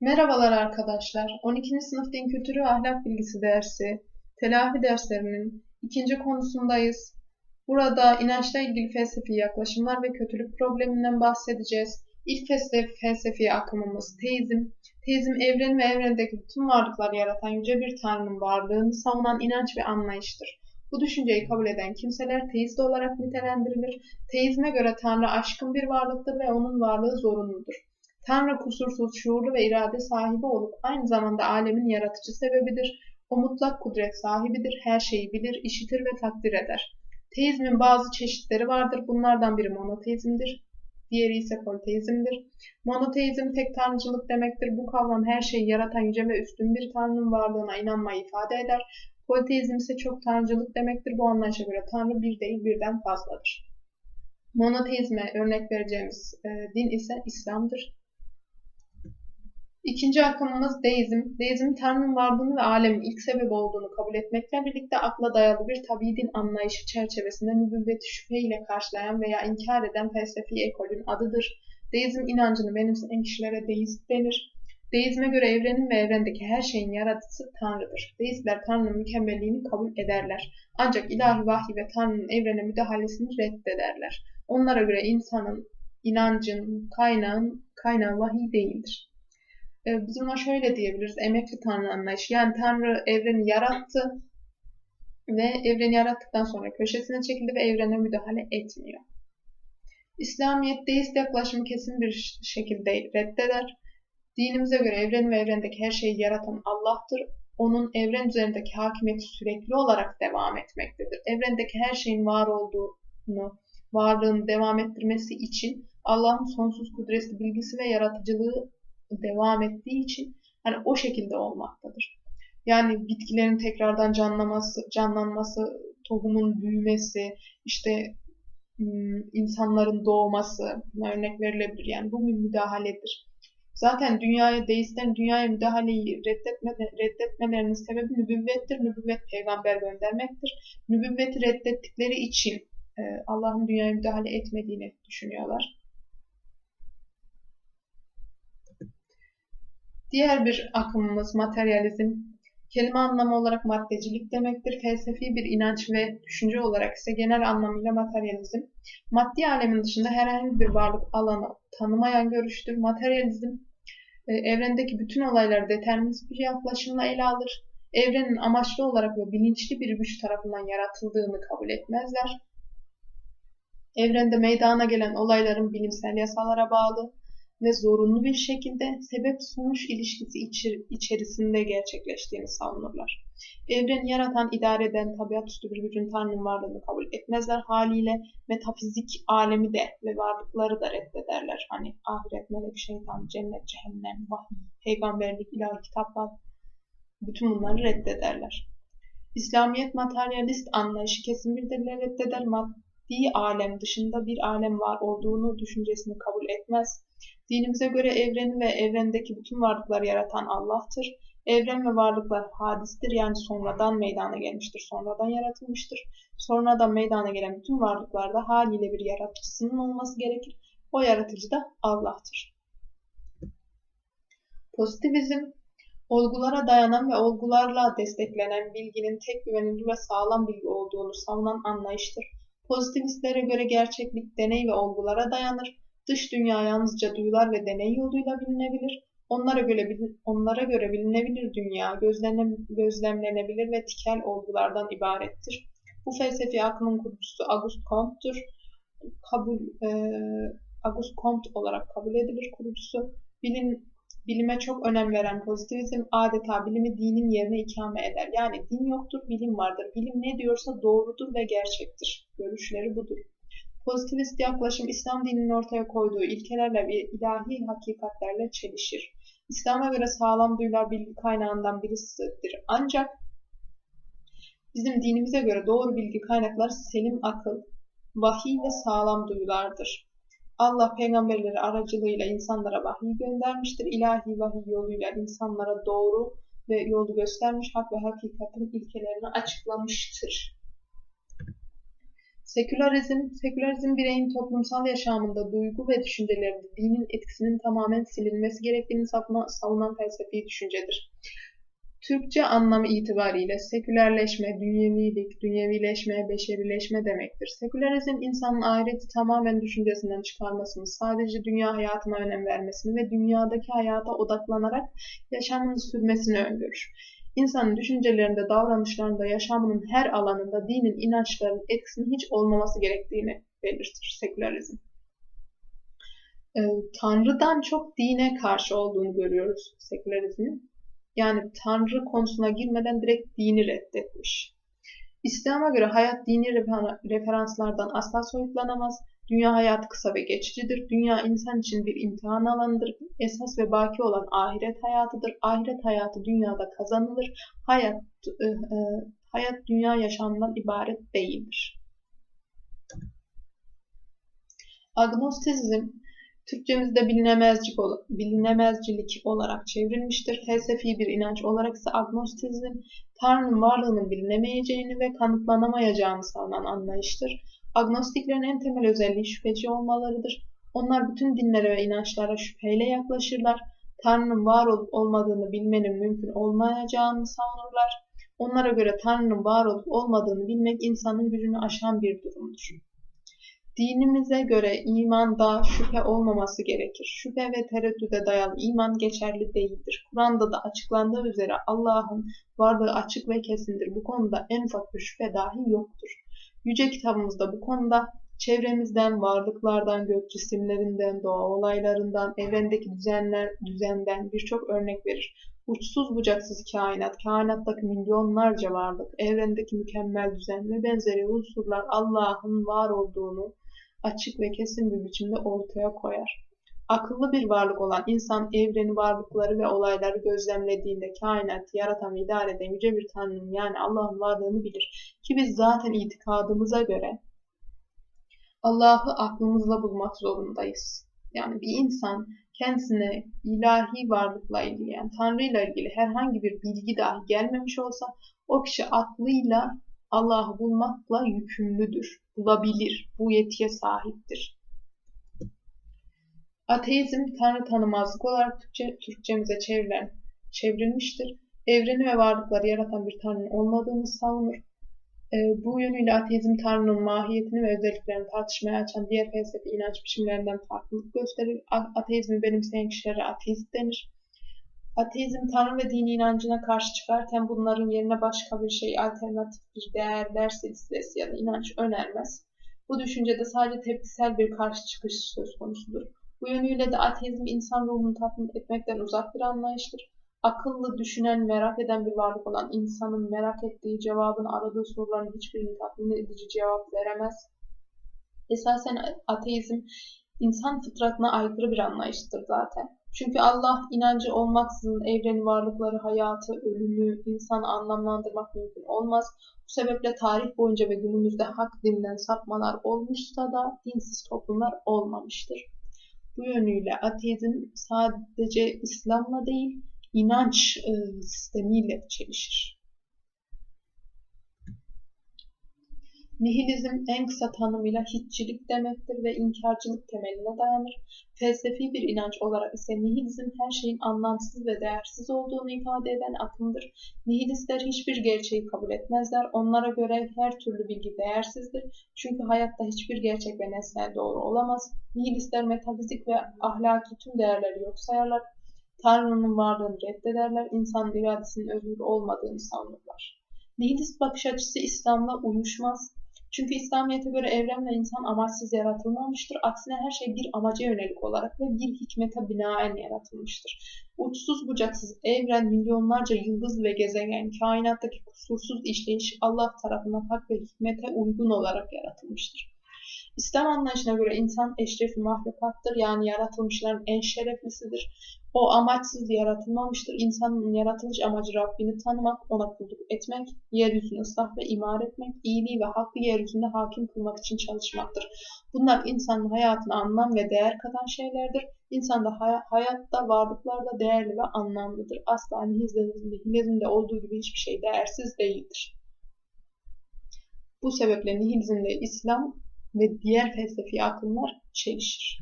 Merhabalar arkadaşlar. 12. sınıf din kültürü ve ahlak bilgisi dersi, telafi derslerinin ikinci konusundayız. Burada inançla ilgili felsefi yaklaşımlar ve kötülük probleminden bahsedeceğiz. İlk felsefi akımımız teizm. Teizm evren ve evrendeki bütün varlıkları yaratan yüce bir tanrının varlığını savunan inanç ve anlayıştır. Bu düşünceyi kabul eden kimseler teist olarak nitelendirilir. Teizme göre tanrı aşkın bir varlıktır ve onun varlığı zorunludur. Tanrı kusursuz, şuurlu ve irade sahibi olup aynı zamanda alemin yaratıcı sebebidir. O mutlak kudret sahibidir, her şeyi bilir, işitir ve takdir eder. Teizmin bazı çeşitleri vardır. Bunlardan biri monoteizmdir. Diğeri ise politeizmdir. Monoteizm tek tanrıcılık demektir. Bu kavram her şeyi yaratan yüce ve üstün bir tanrının varlığına inanmayı ifade eder. Politeizm ise çok tanrıcılık demektir. Bu anlayışa göre tanrı bir değil birden fazladır. Monoteizme örnek vereceğimiz e, din ise İslam'dır. İkinci akımımız deizm. Deizm, Tanrı'nın varlığını ve alemin ilk sebebi olduğunu kabul etmekle birlikte akla dayalı bir tabi din anlayışı çerçevesinde nübüvveti şüpheyle karşılayan veya inkar eden felsefi ekolün adıdır. Deizm inancını benimseyen kişilere deist denir. Deizme göre evrenin ve evrendeki her şeyin yaratıcısı Tanrı'dır. Deistler Tanrı'nın mükemmelliğini kabul ederler. Ancak ilahi vahiy ve Tanrı'nın evrene müdahalesini reddederler. Onlara göre insanın, inancın, kaynağın, kaynağı vahiy değildir. Ee, biz buna şöyle diyebiliriz. Emekli Tanrı anlayışı. Yani Tanrı evreni yarattı ve evreni yarattıktan sonra köşesine çekildi ve evrene müdahale etmiyor. İslamiyet deist yaklaşımı kesin bir şekilde reddeder. Dinimize göre evren ve evrendeki her şeyi yaratan Allah'tır. Onun evren üzerindeki hakimiyeti sürekli olarak devam etmektedir. Evrendeki her şeyin var olduğunu, varlığını devam ettirmesi için Allah'ın sonsuz kudretli bilgisi ve yaratıcılığı devam ettiği için hani o şekilde olmaktadır. Yani bitkilerin tekrardan canlaması, canlanması, tohumun büyümesi, işte insanların doğması, örnek verilebilir. Yani bu bir müdahaledir. Zaten dünyaya, deistlerin dünyaya müdahaleyi reddetme, reddetmelerinin sebebi nübüvvettir. Nübüvvet peygamber göndermektir. Nübüvveti reddettikleri için e, Allah'ın dünyaya müdahale etmediğini düşünüyorlar. Diğer bir akımımız materyalizm. Kelime anlamı olarak maddecilik demektir. Felsefi bir inanç ve düşünce olarak ise genel anlamıyla materyalizm. Maddi alemin dışında herhangi bir varlık alanı tanımayan görüştür. Materyalizm e, evrendeki bütün olayları determinist bir yaklaşımla ele alır. Evrenin amaçlı olarak ve bilinçli bir güç tarafından yaratıldığını kabul etmezler. Evrende meydana gelen olayların bilimsel yasalara bağlı, ve zorunlu bir şekilde sebep-sonuç ilişkisi içer içerisinde gerçekleştiğini savunurlar. Evreni yaratan, idare eden tabiatüstü bir gücün Tanrı'nın varlığını kabul etmezler. Haliyle metafizik alemi de ve varlıkları da reddederler. Hani ahiret, melek, şeytan, cennet, cehennem, vahiy, peygamberlik, ilahi kitaplar bütün bunları reddederler. İslamiyet materyalist anlayışı kesin bir dille reddeder. Maddi alem dışında bir alem var olduğunu düşüncesini kabul etmez Dinimize göre evreni ve evrendeki bütün varlıkları yaratan Allah'tır. Evren ve varlıklar hadistir yani sonradan meydana gelmiştir, sonradan yaratılmıştır. Sonradan meydana gelen bütün varlıklarda haliyle bir yaratıcısının olması gerekir. O yaratıcı da Allah'tır. Pozitivizm, olgulara dayanan ve olgularla desteklenen bilginin tek güvenilir ve sağlam bilgi olduğunu savunan anlayıştır. Pozitivistlere göre gerçeklik deney ve olgulara dayanır. Dış dünya yalnızca duyular ve deney yoluyla bilinebilir. Onlara göre, onlara göre bilinebilir dünya gözlem, gözlemlenebilir ve tikel olgulardan ibarettir. Bu felsefi akımın kurucusu Auguste Comte'dur. Kabul, e, Auguste Comte olarak kabul edilir kurucusu. Bilim, bilime çok önem veren pozitivizm adeta bilimi dinin yerine ikame eder. Yani din yoktur, bilim vardır. Bilim ne diyorsa doğrudur ve gerçektir. Görüşleri budur. Pozitivist yaklaşım İslam dininin ortaya koyduğu ilkelerle ve ilahi hakikatlerle çelişir. İslam'a göre sağlam duyular bilgi kaynağından birisidir. Ancak bizim dinimize göre doğru bilgi kaynakları selim akıl, vahiy ve sağlam duyulardır. Allah peygamberleri aracılığıyla insanlara vahiy göndermiştir. İlahi vahiy yoluyla insanlara doğru ve yolu göstermiş, hak ve hakikatin ilkelerini açıklamıştır. Sekülerizm, sekülerizm bireyin toplumsal yaşamında duygu ve düşüncelerinde dinin etkisinin tamamen silinmesi gerektiğini savunan felsefi düşüncedir. Türkçe anlamı itibariyle sekülerleşme, dünyevilik, dünyevileşme, beşerileşme demektir. Sekülerizm insanın ahireti tamamen düşüncesinden çıkarmasını, sadece dünya hayatına önem vermesini ve dünyadaki hayata odaklanarak yaşamını sürmesini öngörür. İnsanın düşüncelerinde, davranışlarında, yaşamının her alanında dinin inançların etkisinin hiç olmaması gerektiğini belirtir sekülerizm. Ee, Tanrı'dan çok dine karşı olduğunu görüyoruz sekülerizmin. Yani Tanrı konusuna girmeden direkt dini reddetmiş. İslam'a göre hayat dini referanslardan asla soyutlanamaz. Dünya hayatı kısa ve geçicidir. Dünya insan için bir imtihan alanıdır. Esas ve baki olan ahiret hayatıdır. Ahiret hayatı dünyada kazanılır. Hayat, e, e, hayat dünya yaşamından ibaret değildir. Agnostizm Türkçemizde bilinemezcilik, bilinemezcilik olarak çevrilmiştir. Felsefi bir inanç olarak ise agnostizm, Tanrı'nın varlığının bilinemeyeceğini ve kanıtlanamayacağını savunan anlayıştır. Agnostiklerin en temel özelliği şüpheci olmalarıdır. Onlar bütün dinlere ve inançlara şüpheyle yaklaşırlar. Tanrı'nın var olup olmadığını bilmenin mümkün olmayacağını savunurlar. Onlara göre Tanrı'nın var olup olmadığını bilmek insanın gücünü aşan bir durumdur. Dinimize göre imanda şüphe olmaması gerekir. Şüphe ve tereddüde dayalı iman geçerli değildir. Kur'an'da da açıklandığı üzere Allah'ın varlığı açık ve kesindir. Bu konuda en ufak bir şüphe dahi yoktur. Yüce kitabımızda bu konuda çevremizden, varlıklardan, gök cisimlerinden, doğa olaylarından, evrendeki düzenler, düzenden birçok örnek verir. Uçsuz bucaksız kainat, kainattaki milyonlarca varlık, evrendeki mükemmel düzen ve benzeri unsurlar Allah'ın var olduğunu açık ve kesin bir biçimde ortaya koyar. Akıllı bir varlık olan insan evreni varlıkları ve olayları gözlemlediğinde kainatı yaratan ve idare eden yüce bir Tanrı'nın yani Allah'ın varlığını bilir. Ki biz zaten itikadımıza göre Allah'ı aklımızla bulmak zorundayız. Yani bir insan kendisine ilahi varlıkla ilgili yani Tanrı ile ilgili herhangi bir bilgi dahi gelmemiş olsa o kişi aklıyla Allah'ı bulmakla yükümlüdür, bulabilir, bu yetiye sahiptir. Ateizm, Tanrı tanımazlık olarak Türkçe, Türkçemize çevrilen, çevrilmiştir. Evreni ve varlıkları yaratan bir Tanrı'nın olmadığını savunur. E, bu yönüyle ateizm Tanrı'nın mahiyetini ve özelliklerini tartışmaya açan diğer felsefi inanç biçimlerinden farklılık gösterir. Ateizmi benimseyen kişilere ateist denir. Ateizm Tanrı ve dini inancına karşı çıkarken bunların yerine başka bir şey, alternatif bir değerler silsilesi ya da inanç önermez. Bu düşüncede sadece tepkisel bir karşı çıkış söz konusudur. Bu yönüyle de ateizm insan ruhunu tatmin etmekten uzak bir anlayıştır. Akıllı, düşünen, merak eden bir varlık olan insanın merak ettiği, cevabını aradığı soruların hiçbirini tatmin edici cevap veremez. Esasen ateizm insan fıtratına aykırı bir anlayıştır zaten. Çünkü Allah inancı olmaksızın evreni varlıkları, hayatı, ölümü, insan anlamlandırmak mümkün olmaz. Bu sebeple tarih boyunca ve günümüzde hak dinden sapmalar olmuşsa da dinsiz toplumlar olmamıştır. Bu yönüyle ateizm sadece İslam'la değil, inanç e, sistemiyle çelişir. Nihilizm en kısa tanımıyla hiççilik demektir ve inkarcılık temeline dayanır. Felsefi bir inanç olarak ise nihilizm her şeyin anlamsız ve değersiz olduğunu ifade eden akımdır. Nihilistler hiçbir gerçeği kabul etmezler. Onlara göre her türlü bilgi değersizdir. Çünkü hayatta hiçbir gerçek ve nesnel doğru olamaz. Nihilistler metafizik ve ahlaki tüm değerleri yok sayarlar. Tanrı'nın varlığını reddederler. İnsanın iradesinin özgür olmadığını savunurlar. Nihilist bakış açısı İslam'la uyuşmaz. Çünkü İslamiyet'e göre evren ve insan amaçsız yaratılmamıştır. Aksine her şey bir amaca yönelik olarak ve bir hikmete binaen yaratılmıştır. Uçsuz bucaksız evren, milyonlarca yıldız ve gezegen, kainattaki kusursuz işleyiş Allah tarafından hak ve hikmete uygun olarak yaratılmıştır. İslam anlayışına göre insan eşrefi mahlukattır yani yaratılmışların en şereflisidir. O amaçsız yaratılmamıştır. İnsanın yaratılış amacı Rabbini tanımak, ona kulluk etmek, yeryüzünü ıslah ve imar etmek, iyiliği ve hakkı yeryüzünde hakim kılmak için çalışmaktır. Bunlar insanın hayatına anlam ve değer katan şeylerdir. İnsan da hay hayatta, varlıklarda değerli ve anlamlıdır. Asla nihilizmde olduğu gibi hiçbir şey değersiz değildir. Bu sebeple nihilizmle İslam ve diğer felsefi akımlar çelişir.